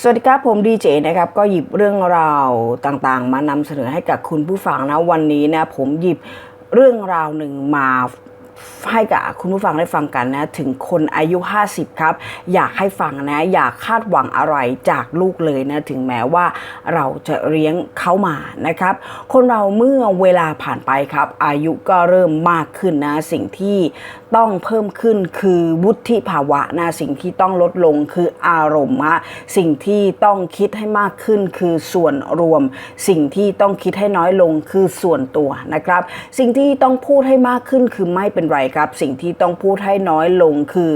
สวัสดีครับผมดีเจนะครับก็หยิบเรื่องราวต่างๆ มานำเสนอให้กับคุณผู้ฟังนะวันนี้นะผมหยิบเรื่องราวหนึ่งมา ให้กับคุณผู้ฟังได้ฟังกันนะ ถึงคนอายุ 50 ครับ อยากให้ฟังนะ อยากคาดหวังอะไรจากลูกเลยนะ ถึงแม้ว่าเราจะเลี้ยงเขามานะครับ คนเราเมื่อเวลาผ่านไปครับ อายุก็เริ่มมากขึ้นนะ สิ่งที่ต้องเพิ่มขึ้นคือวุฒิภาวะนะสิ่งที่ต้องลดลงคืออารมณ์ฮะสิ่งที่ต้องคิดให้มากขึ้นคือส่วนรวม สิ่งที่ต้องคิดให้น้อยลงคือส่วนตัวนะครับ สิ่งที่ต้องพูดให้มากขึ้นคือไม่เป็นไรครับ สิ่งที่ต้องพูดให้น้อยลงคือ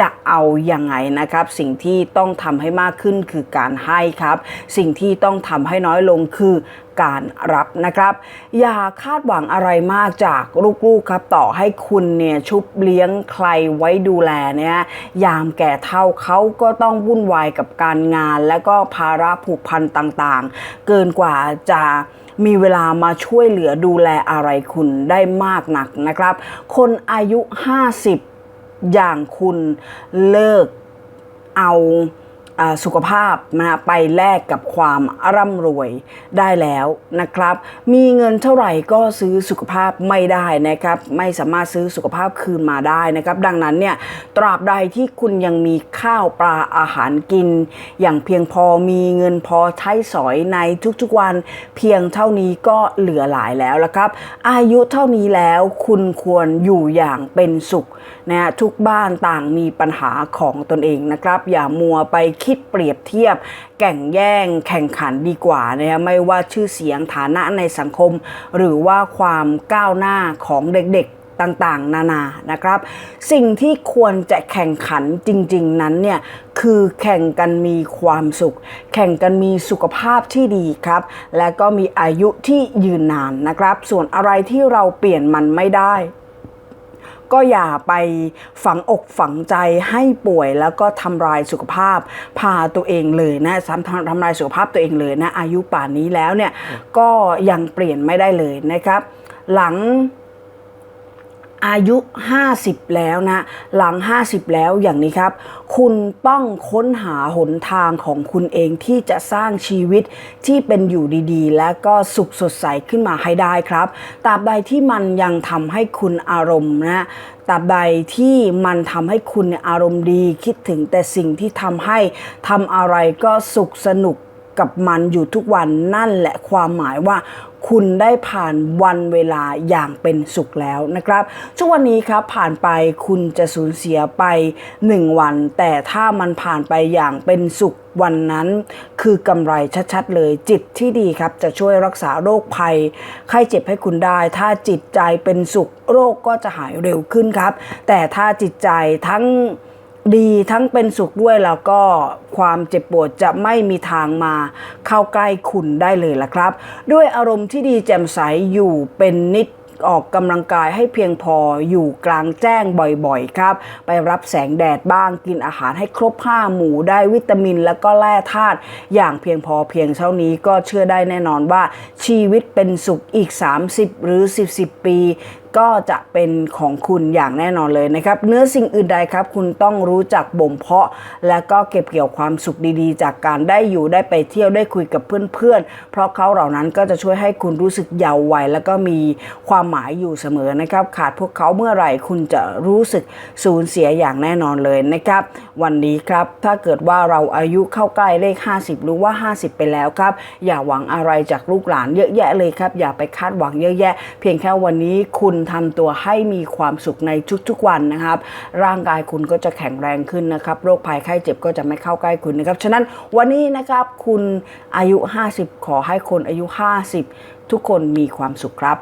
จะเอายังไงนะครับ สิ่งที่ต้องทำให้มากขึ้นคือการให้ครับ สิ่งที่ต้องทำให้น้อยลงคือการรับนะครับ อย่าคาดหวังอะไรมากจากลูกๆครับต่อให้คุณเนี่ยชุบเลี้ยงใครไว้ดูแลเนี่ยยามแก่เท่าเขาก็ต้องวุ่นวายกับการงาน และก็ภาระผูกพันต่างๆ เกินกว่าจะ มีเวลามาช่วยเหลือดูแลอะไรคุณได้มากหนักนะครับ คนอายุ 50 อย่างคุณเลิกเอาอ่า สุขภาพนะไปแลกกับความร่ำรวยได้แล้วนะครับ มีเงินเท่าไหร่ก็ซื้อสุขภาพไม่ได้นะครับ ไม่สามารถซื้อสุขภาพคืนมาได้นะครับ ดังนั้นเนี่ยตราบใดที่คุณยังมีข้าวปลาอาหารกิน อย่างเพียงพอมีเงินพอใช้สอยในทุกๆวันเพียงเท่านี้ก็เหลือหลายแล้วละครับ อายุเท่านี้แล้วคุณควรอยู่อย่างเป็นสุขนะฮะทุกบ้านต่างมีปัญหาของตนเองนะครับ อย่ามัวไปคิดเปรียบเทียบ แก่งแย่งแข่งขันดีกว่านะฮะไม่ว่าชื่อเสียงฐานะในสังคม หรือว่าความก้าวหน้าของเด็กๆต่างๆ นานานะครับ สิ่งที่ควรจะแข่งขันจริง ๆ นั้นเนี่ยคือแข่งกันมีความสุข แข่งกันมีสุขภาพที่ดีครับ และก็มีอายุที่ยืนนานนะครับ ส่วนอะไรที่เราเปลี่ยนมันไม่ได้ ก็อย่าไปฝังอกฝังใจให้ป่วยแล้วก็ทำลายสุขภาพ พาตัวเองเลยนะทำทำลายสุขภาพตัวเองเลยนะอายุป่านนี้แล้วเนี่ยก็ยังเปลี่ยนไม่ได้เลยนะครับ หลัง อายุ 50 แล้วนะ หลัง 50 แล้วอย่างนี้ครับ คุณต้องค้นหาหนทางของคุณเองที่จะสร้างชีวิตที่เป็นอยู่ดีๆ และก็สุขสดใสขึ้นมาให้ได้ครับตราบใดที่มันยังทำให้คุณอารมณ์นะตราบใดที่มันทำให้คุณอารมณ์ดีคิดถึงแต่สิ่งที่ทำให้ทำอะไรก็สุขสนุกกับมันอยู่ทุกวันนั่นแหละความหมายว่า คุณได้ผ่านวันเวลาอย่างเป็นสุขแล้วนะครับช่วงวันนี้ครับผ่านไปคุณจะสูญเสียไป 1 วัน แต่ถ้ามันผ่านไปอย่างเป็นสุขวันนั้นคือกำไรชัดๆเลยจิตที่ดีครับ จะช่วยรักษาโรคภัย ไข้เจ็บให้คุณได้ ถ้าจิตใจเป็นสุขโรคก็จะหายเร็วขึ้นครับ แต่ถ้าจิตใจทั้ง ดีทั้งเป็นสุขด้วยแล้วก็ความเจ็บปวดจะไม่มีทางมาเข้าใกล้คุณได้เลยล่ะครับ ด้วยอารมณ์ที่ดีแจ่มใสอยู่เป็นนิดออกกำลังกายให้เพียงพออยู่กลางแจ้งบ่อยๆ ครับ ไปรับแสงแดดบ้างกินอาหารให้ครบห้าหมู่ได้วิตามิน แล้วก็แร่ธาตุอย่างเพียงพอเพียงเท่านี้ก็เชื่อได้แน่นอนว่าชีวิตเป็นสุขอีก 30 หรือ 10 10 ปี ก็จะเป็นของคุณอย่างแน่นอนเลยนะครับเนื้อสิ่งอื่นใดครับ คุณต้องรู้จักบ่มเพาะ และก็เก็บเกี่ยวความสุขดีๆ จากการได้อยู่ได้ไปเที่ยวได้คุยกับเพื่อนๆ เพราะเขาเหล่านั้นก็จะช่วยให้คุณรู้สึกเยาว์วัย แล้วก็มีความหมายอยู่เสมอนะครับ ขาดพวกเขาเมื่อไหร่คุณจะรู้สึกสูญเสียอย่างแน่นอนเลยนะครับ วันนี้ครับถ้าเกิดว่าเราอายุเข้าใกล้เลข 50 หรือว่า 50 ไปแล้วครับ อย่าหวังอะไรจากลูกหลานเยอะแยะเลยครับ อย่าไปคาดหวังเยอะแยะ เพียงแค่วันนี้คุณทำตัวให้มีความสุขในทุกๆวันนะครับ ร่างกายคุณก็จะแข็งแรงขึ้นนะครับ โรคภัยไข้เจ็บก็จะไม่เข้าใกล้คุณนะครับ ฉะนั้นวันนี้นะครับคุณอายุ 50 ขอให้คนอายุ 50 ทุกคนมีความสุขครับ